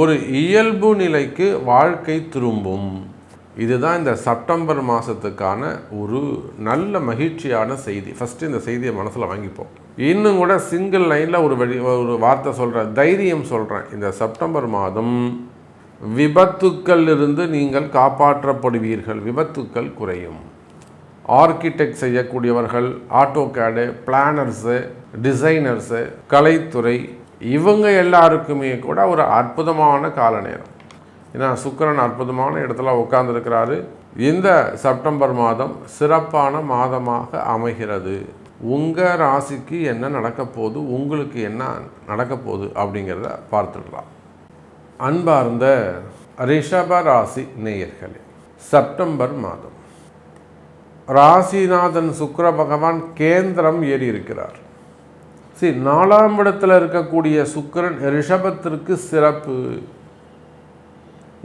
ஒரு இயல்பு நிலைக்கு வாழ்க்கை திரும்பும். இதுதான் இந்த செப்டம்பர் மாதத்துக்கான ஒரு நல்ல மகிழ்ச்சியான செய்தி. ஃபஸ்ட்டு இந்த செய்தியை மனசில் வாங்கிப்போம். இன்னும் கூட சிங்கிள் லைனில் ஒரு வழி ஒரு வார்த்தை சொல்கிறேன் தைரியம் சொல்கிறேன் இந்த செப்டம்பர் மாதம் விபத்துக்கள் இருந்து நீங்கள் காப்பாற்றப்படுவீர்கள். விபத்துக்கள் குறையும். ஆர்கிடெக்ட் செய்யக்கூடியவர்கள் ஆட்டோ கேடு பிளானர்ஸு டிசைனர்ஸு கலைத்துறை இவங்க எல்லாருக்குமே கூட ஒரு அற்புதமான கால நேரம் ஏன்னா சுக்கிரன் அற்புதமான இடத்துல உட்கார்ந்துருக்கிறாரு. இந்த செப்டம்பர் மாதம் சிறப்பான மாதமாக அமைகிறது. உங்கள் ராசிக்கு என்ன நடக்க போகுது? உங்களுக்கு என்ன நடக்க போகுது? அப்படிங்கிறத பார்த்துடலாம். அன்பார்ந்த ரிஷப ராசி நேயர்களே செப்டம்பர் மாதம். ராசிநாதன் சுக்கர பகவான் கேந்திரம் ஏறி இருக்கிறார் சரி நாலாம் இடத்துல இருக்கக்கூடிய சுக்கரன் ரிஷபத்திற்கு சிறப்பு.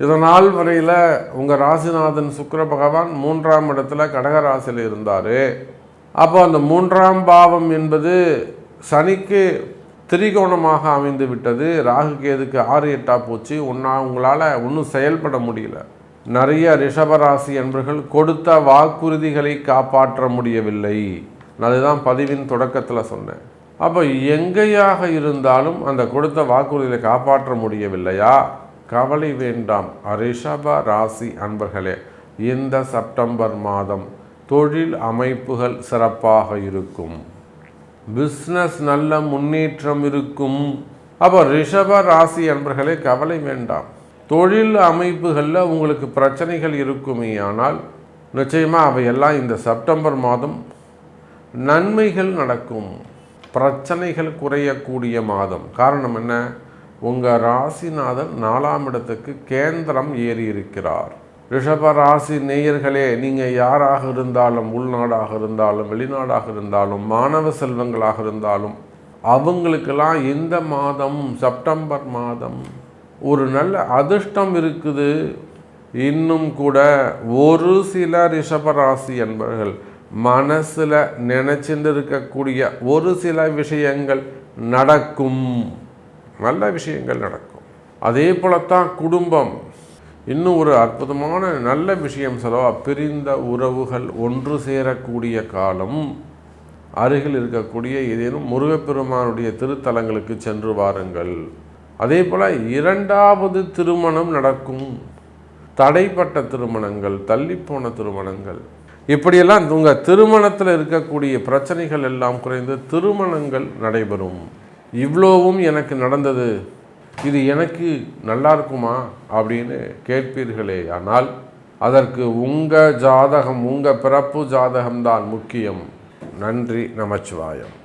இதனால் வரையில் உங்கள் ராசிநாதன் சுக்கர பகவான் மூன்றாம் இடத்துல கடகராசியில் இருந்தார். அப்போ அந்த மூன்றாம் பாவம் என்பது சனிக்கு திரிகோணமாக அமைந்து விட்டது. ராகு கேதுக்கு ஆறு எட்டாக போச்சு. ஒன்றா உங்களால் ஒன்றும் செயல்பட முடியல. நிறைய ரிஷபராசி என்பர்கள் கொடுத்த வாக்குறுதிகளை காப்பாற்ற முடியவில்லை. அதுதான் பதிவின் தொடக்கத்தில் சொன்னேன். அப்போ எங்கேயாக இருந்தாலும் அந்த கொடுத்த வாக்குறுதியை காப்பாற்ற முடியவில்லையா? கவலை வேண்டாம். ரிஷப ராசி அன்பர்களே இந்த செப்டம்பர் மாதம் தொழில் அமைப்புகள் சிறப்பாக இருக்கும். பிஸ்னஸ் நல்ல முன்னேற்றம் இருக்கும். அப்போ ரிஷப ராசி அன்பர்களே கவலை வேண்டாம். தொழில் அமைப்புகளில் உங்களுக்கு பிரச்சனைகள் இருக்குமே ஆனால் நிச்சயமாக அவையெல்லாம் இந்த செப்டம்பர் மாதம் நன்மைகள் நடக்கும். பிரச்சனைகள் குறையக்கூடிய மாதம். காரணம் என்ன? உங்கள் ராசிநாதன் நாலாம் இடத்துக்கு கேந்திரம் ஏறி இருக்கிறார் ரிஷப ராசி நேயர்களே நீங்கள் யாராக இருந்தாலும் உள்நாடாக இருந்தாலும் வெளிநாடாக இருந்தாலும் மாணவ செல்வங்களாக இருந்தாலும் அவங்களுக்கெல்லாம் இந்த மாதம்? செப்டம்பர் மாதம். ஒரு நல்ல அதிர்ஷ்டம் இருக்குது. இன்னும் கூட ஒரு சில ரிஷபராசி என்பவர்கள் மனசில் நினச்சிட்டு இருக்கக்கூடிய ஒரு சில விஷயங்கள் நடக்கும். நல்ல விஷயங்கள் நடக்கும். அதே போலத்தான் குடும்பம். இன்னும் ஒரு அற்புதமான நல்ல விஷயம் சொல்லவா? பிரிந்த உறவுகள் ஒன்று சேரக்கூடிய காலம். அருகில் இருக்கக்கூடிய ஏதேனும் முருகப்பெருமானுடைய திருத்தலங்களுக்கு சென்று வாருங்கள். அதே போல் இரண்டாவது திருமணம் நடக்கும். தடைப்பட்ட திருமணங்கள் தள்ளிப்போன திருமணங்கள் இப்படியெல்லாம் உங்கள் திருமணத்தில் இருக்கக்கூடிய பிரச்சனைகள் எல்லாம் குறைந்து திருமணங்கள் நடைபெறும். இவ்வளோவும் எனக்கு நடந்தது. இது எனக்கு நல்லா இருக்குமா? அப்படின்னு கேட்பீர்களே. ஆனால் அதற்கு உங்கள் ஜாதகம் உங்கள் பிறப்பு ஜாதகம்தான் முக்கியம். நன்றி நமச்சிவாயம்.